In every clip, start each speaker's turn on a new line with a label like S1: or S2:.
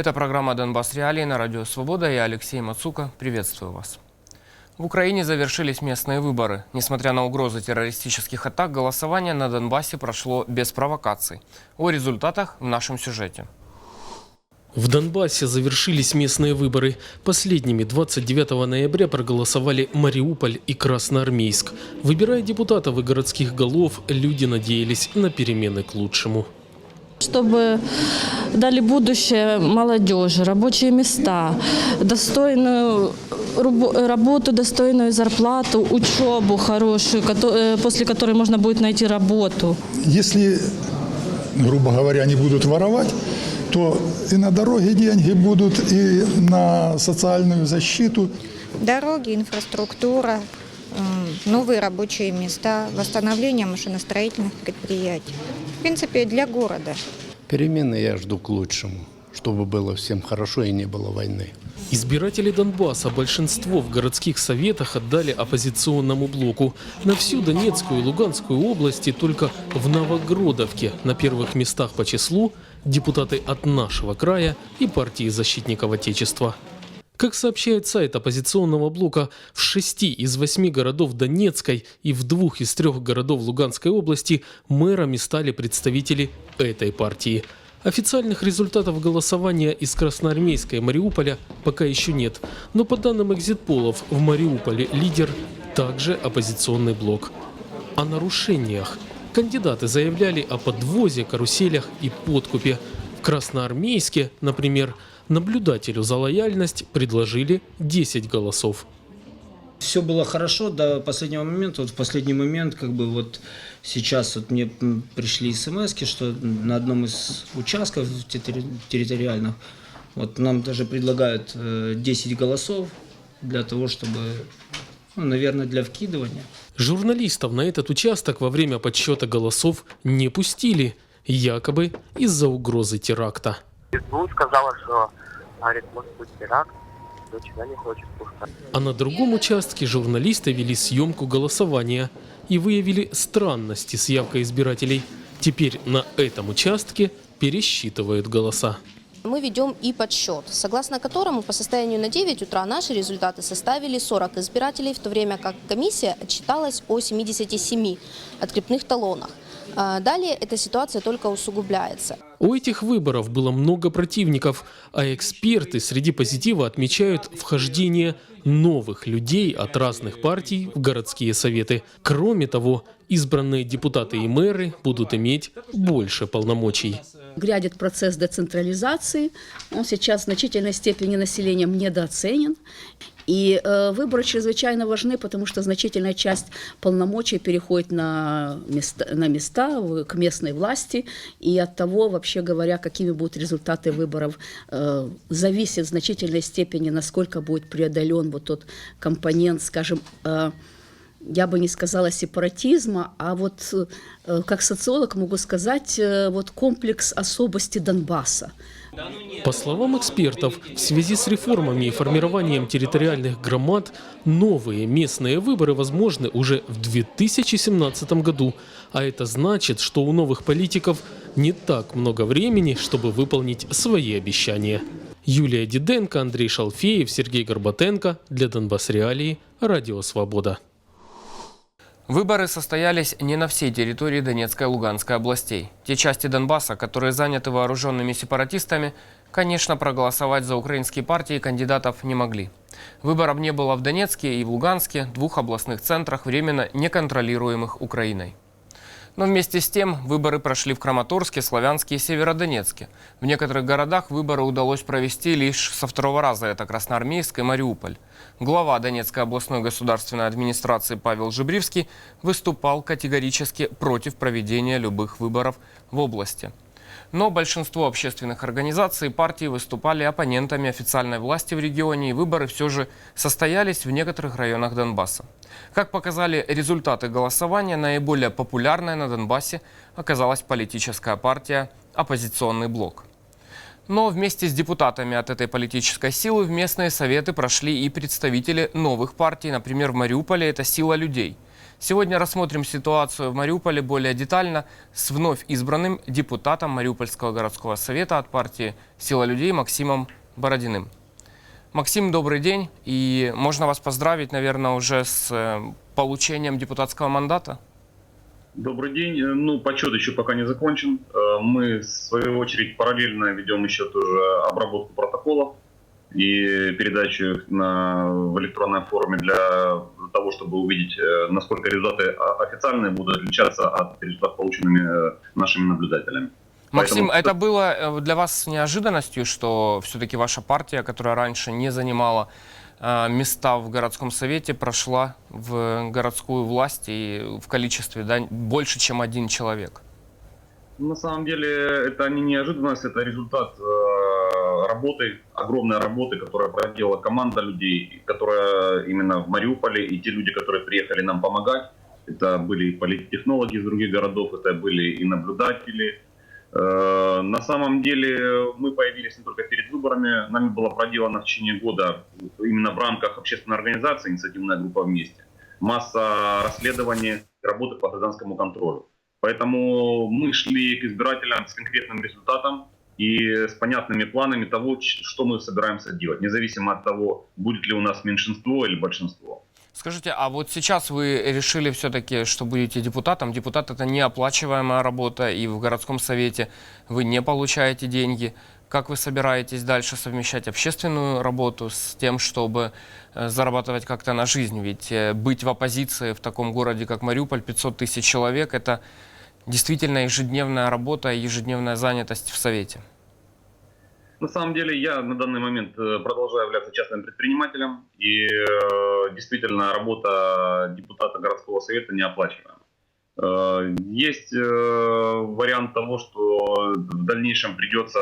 S1: Это программа «Донбасс Реалии» на Радио Свобода. Я Алексей Мацука. Приветствую вас. В Украине завершились местные выборы. Несмотря на угрозы террористических атак, голосование на Донбассе прошло без провокаций. О результатах в нашем сюжете.
S2: В Донбассе завершились местные выборы. Последними 29 ноября проголосовали Мариуполь и Красноармейск. Выбирая депутатов и городских голов, люди надеялись на перемены к лучшему.
S3: Чтобы дали будущее молодежи, рабочие места, достойную рабо- работу, достойную зарплату, учебу хорошую, э, после которой можно будет найти работу.
S4: Если, грубо говоря, не будут воровать, то и на дороге деньги будут, и на социальную защиту.
S5: Дороги, инфраструктура, новые рабочие места, восстановление машиностроительных предприятий. В принципе, для города.
S6: Перемены я жду к лучшему, чтобы было всем хорошо и не было войны.
S2: Избиратели Донбасса большинство в городских советах отдали оппозиционному блоку. На всю Донецкую и Луганскую области только в Новогродовке на первых местах по числу депутаты от нашего края и партии защитников Отечества. Как сообщает сайт оппозиционного блока, в шести из восьми городов Донецкой и в двух из трех городов Луганской области мэрами стали представители этой партии. Официальных результатов голосования из Красноармейска и Мариуполя пока еще нет, но по данным экзитполов в Мариуполе лидер также оппозиционный блок. О нарушениях. Кандидаты заявляли о подвозе, каруселях и подкупе. В Красноармейске, например, наблюдателю за лояльность предложили 10 голосов.
S7: Все было хорошо до последнего момента. Вот в последний момент, как бы вот сейчас вот мне пришли смс, что на одном из участков терри- территориальных, вот нам даже предлагают э, 10 голосов для того, чтобы, ну, наверное, для вкидывания.
S2: Журналистов на этот участок во время подсчета голосов не пустили, якобы из-за угрозы теракта.
S8: СБУ сказала, что, говорит, может быть теракт, дочка не хочет пускать.
S2: А на другом участке журналисты вели съемку голосования и выявили странности с явкой избирателей. Теперь на этом участке пересчитывают голоса.
S9: Мы ведем и подсчет, согласно которому по состоянию на 9 утра наши результаты составили 40 избирателей, в то время как комиссия отчиталась о 77 открепных талонах. А Далее эта ситуация только усугубляется.
S2: У этих выборов было много противников, а эксперты среди позитива отмечают вхождение новых людей от разных партий в городские советы. Кроме того, избранные депутаты и мэры будут иметь больше полномочий.
S10: Грядет процесс децентрализации. Он сейчас в значительной степени населением недооценен. И э, выборы чрезвычайно важны, потому что значительная часть полномочий переходит на места, на места в- к местной власти. И от того, вообще говоря, какими будут результаты выборов, э, зависит в значительной степени, насколько будет преодолен вот тот компонент, скажем, э, я бы не сказала сепаратизма, а вот э, как социолог могу сказать, э, вот комплекс особости Донбасса.
S2: По словам экспертов, в связи с реформами и формированием территориальных громад, новые местные выборы возможны уже в 2017 году. А это значит, что у новых политиков не так много времени, чтобы выполнить свои обещания. Юлия Диденко, Андрей Шалфеев, Сергей Горбатенко. Для Донбасс Реалии. Радио Свобода.
S1: Выборы состоялись не на всей территории Донецкой и Луганской областей. Те части Донбасса, которые заняты вооруженными сепаратистами, конечно, проголосовать за украинские партии кандидатов не могли. Выборов не было в Донецке и в Луганске, двух областных центрах, временно неконтролируемых Украиной. Но вместе с тем выборы прошли в Краматорске, Славянске и Северодонецке. В некоторых городах выборы удалось провести лишь со второго раза. Это Красноармейск и Мариуполь. Глава Донецкой областной государственной администрации Павел Жибривский выступал категорически против проведения любых выборов в области. Но большинство общественных организаций и партий выступали оппонентами официальной власти в регионе, и выборы все же состоялись в некоторых районах Донбасса. Как показали результаты голосования, наиболее популярной на Донбассе оказалась политическая партия «Оппозиционный блок». Но вместе с депутатами от этой политической силы в местные советы прошли и представители новых партий. Например, в Мариуполе это «Сила людей». Сегодня рассмотрим ситуацию в Мариуполе более детально с вновь избранным депутатом Мариупольского городского совета от партии «Сила людей» Максимом Бородиным. Максим, добрый день. И можно вас поздравить, наверное, уже с э, получением депутатского мандата.
S11: Добрый день. Э, Ну, подсчет еще пока не закончен. Э, Мы, в свою очередь, параллельно ведем еще тоже обработку протоколов и передачу их на, в электронной форме для того, чтобы увидеть, э, насколько результаты о- официальные будут отличаться от результатов, полученными э, нашими наблюдателями.
S1: Максим,
S11: Поэтому-
S1: это было э, для вас неожиданностью, что все-таки ваша партия, которая раньше не занимала места в городском совете, прошла в городскую власть и в количестве да, больше, чем один человек?
S11: На самом деле это не неожиданность, это результат работы, огромной работы, которую проделала команда людей, которая именно в Мариуполе, и те люди, которые приехали нам помогать, это были и политтехнологи из других городов, это были и наблюдатели. Э, на самом деле мы появились не только перед выборами, нами было проделано в течение года именно в рамках общественной организации «Инициативная группа вместе» масса расследований, работы по гражданскому контролю. Поэтому мы шли к избирателям с конкретным результатом и с понятными планами того, что мы собираемся делать, независимо от того, будет ли у нас меньшинство или большинство.
S1: Скажите, а вот сейчас вы решили все-таки, что будете депутатом? Депутат это неоплачиваемая работа, и в городском совете вы не получаете деньги. Как вы собираетесь дальше совмещать общественную работу с тем, чтобы э, зарабатывать как-то на жизнь? Ведь э, быть в оппозиции в таком городе, как Мариуполь, 500 тысяч человек, это действительно ежедневная работа ежедневная занятость в совете.
S11: На самом деле я на данный момент э, продолжаю являться частным предпринимателем, и э, действительно работа депутата городского совета неоплачиваемая. Э, Есть вариант того, что в дальнейшем придется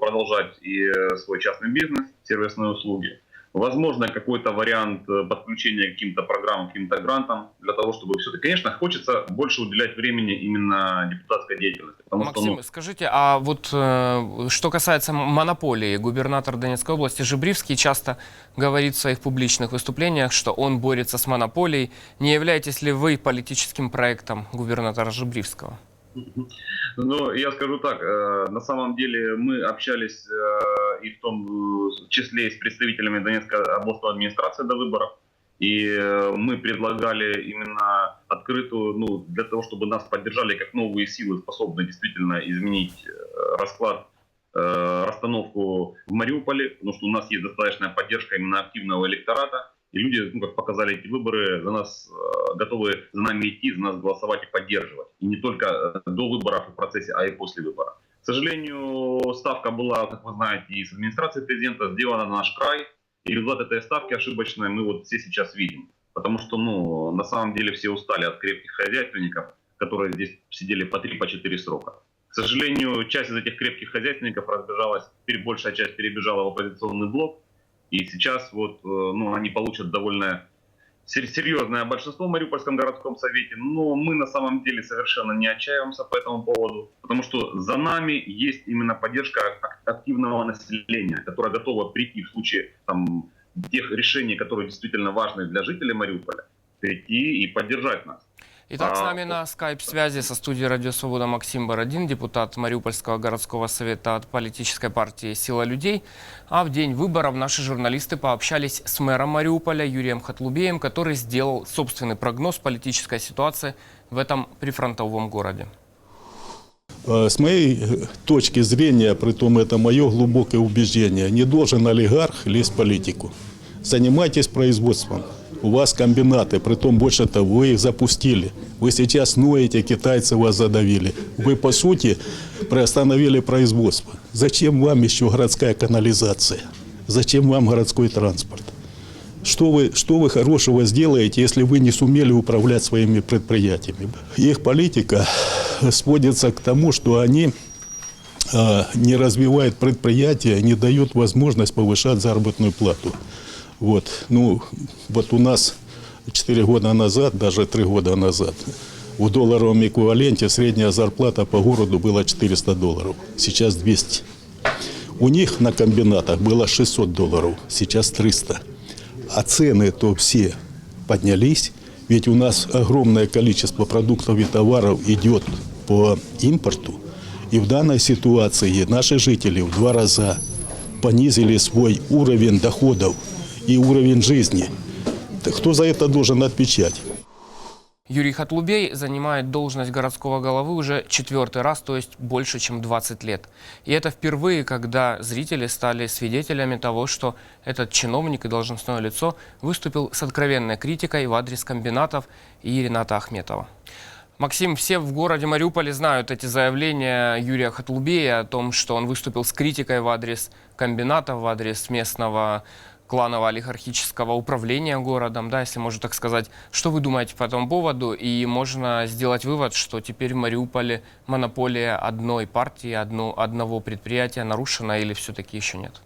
S11: продолжать и свой частный бизнес, сервисные услуги. Возможно, какой-то вариант э, подключения к каким-то программам, к каким-то грантам, для того, чтобы все-таки, конечно, хочется больше уделять времени именно депутатской деятельности. Потому
S1: Максим,
S11: что, ну,
S1: скажите, а вот э, что касается монополии, губернатор Донецкой области Жибривский часто говорит в своих публичных выступлениях, что он борется с монополией. Не являетесь ли вы политическим проектом губернатора Жибривского?
S11: Ну, я скажу так, э, на самом деле мы общались э, и в том э, числе и с представителями Донецкой областной администрации до выборов, и мы предлагали именно открытую, ну, для того, чтобы нас поддержали как новые силы, способные действительно изменить расклад, расстановку в Мариуполе, потому что у нас есть достаточная поддержка именно активного электората, и люди, ну, как показали эти выборы, за нас э, готовы за нами идти, за нас голосовать и поддерживать. И не только э, до выборов и в процессе, а и после выборов. К сожалению, ставка была, как вы знаете, и с администрацией президента сделана на наш край. И результат этой ставки ошибочной мы вот все сейчас видим. Потому что, ну, на самом деле все устали от крепких хозяйственников, которые здесь сидели по 3-4 по четыре срока. К сожалению, часть из этих крепких хозяйственников разбежалась, теперь большая часть перебежала в оппозиционный блок. И сейчас вот, э, ну, они получат довольно сер- серьезное большинство в Мариупольском городском совете, но мы на самом деле совершенно не отчаиваемся по этому поводу, потому что за нами есть именно поддержка ак- активного населения, которое готово прийти в случае там, тех решений, которые действительно важны для жителей Мариуполя, прийти и поддержать нас.
S1: Итак, с
S11: А,
S1: нами на скайп-связи со студией «Радио Свобода» Максим Бородин, депутат Мариупольского городского совета от политической партии «Сила людей». А в день выборов наши журналисты пообщались с мэром Мариуполя Юрием Хатлубеем, который сделал собственный прогноз политической ситуации в этом прифронтовом городе.
S12: Э, С моей э, точки зрения, притом это мое глубокое убеждение, не должен олигарх лезть в политику. Занимайтесь производством. У вас комбинаты, притом больше того, вы их запустили. Вы сейчас ноете, китайцы вас задавили. Вы, по сути, приостановили производство. Зачем вам еще городская канализация? Зачем вам городской транспорт? Что вы, что вы хорошего сделаете, если вы не сумели управлять своими предприятиями? Их политика сводится к тому, что они э, не развивают предприятия, не дают возможность повышать заработную плату. Вот, ну, вот у нас 4 года назад, даже 3 года назад, в долларовом эквиваленте средняя зарплата по городу была 400 долларов, сейчас 200. У них на комбинатах было 600 долларов, сейчас 300. А цены то все поднялись, Ведь у нас огромное количество продуктов и товаров идет по импорту. И в данной ситуации наши жители в два раза понизили свой уровень доходов и уровень жизни. Кто за это должен отвечать?
S1: Юрий Хатлубей занимает должность городского головы уже четвертый раз, то есть больше, чем 20 лет. И это впервые, когда зрители стали свидетелями того, что этот чиновник и должностное лицо выступил с откровенной критикой в адрес комбинатов и Рената Ахметова. Максим, все в городе Мариуполе знают эти заявления Юрия Хатлубея о том, что он выступил с критикой в адрес комбинатов, в адрес местного кланово-олигархического управления городом, да, если можно так сказать. Что вы думаете по этому поводу? И можно сделать вывод, что теперь в Мариуполе монополия одной партии, одно, одного предприятия нарушена или все-таки еще нет?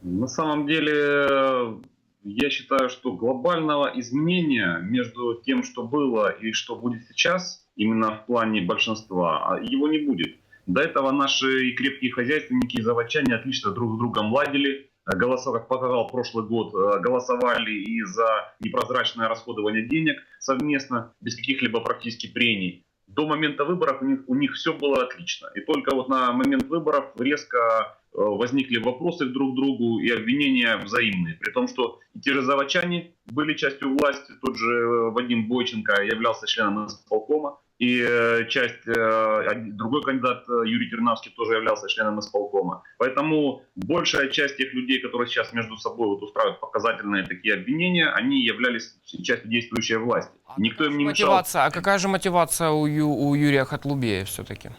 S11: На самом деле, я считаю, что глобального изменения между тем, что было и что будет сейчас, именно в плане большинства, а его не будет. До этого наши и крепкие хозяйственники, и заводчане отлично друг с другом ладили. Голосов, как показал прошлый год, э, голосовали и за непрозрачное расходование денег совместно, без каких-либо практически прений. До момента выборов у них, у них все было отлично. И только вот на момент выборов резко возникли вопросы друг к другу и обвинения взаимные. При том, что и те же заводчане были частью власти, тот же э, Вадим Бойченко являлся членом исполкома, и э, часть, э, другой кандидат э, Юрий Тернавский тоже являлся членом исполкома. Поэтому большая часть тех людей, которые сейчас между собой вот устраивают показательные такие обвинения, они являлись частью действующей власти. Никто им не мешал.
S1: Мотивация. А какая же мотивация у, Ю- у Юрия Хатлубея все-таки?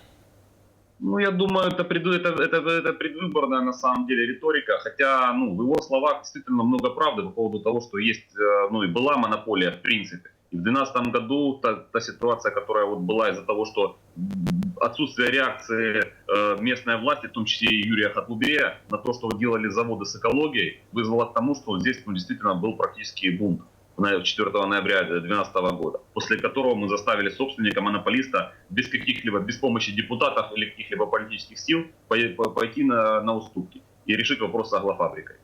S11: Ну, я думаю, это, пред- это, это, это предвыборная на самом деле риторика, хотя ну, в его словах действительно много правды по поводу того, что есть, э, ну и была монополия в принципе. И в 2012 году та, та ситуация, которая вот была из-за того, что отсутствие реакции э, местной власти, в том числе и Юрия Хатлубея, на то, что делали заводы с экологией, вызвало к тому, что здесь ну, действительно был практически бунт 4 ноября 2012 года, после которого мы заставили собственника, монополиста, без каких-либо, без помощи депутатов или каких-либо политических сил пой- по- пойти на, на уступки и решить вопрос с аглофабрикой.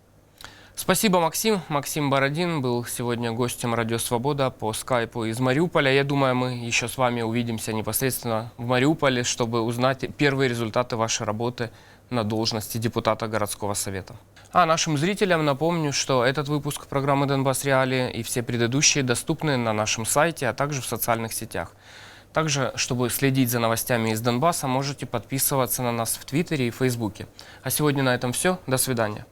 S1: Спасибо, Максим. Максим Бородин был сегодня гостем Радио Свобода по скайпу из Мариуполя. Я думаю, мы еще с вами увидимся непосредственно в Мариуполе, чтобы узнать первые результаты вашей работы на должности депутата городского совета. А нашим зрителям напомню, что этот выпуск программы «Донбасс Реалии» и все предыдущие доступны на нашем сайте, а также в социальных сетях. Также, чтобы следить за новостями из Донбасса, можете подписываться на нас в Твиттере и Фейсбуке. А сегодня на этом все. До свидания.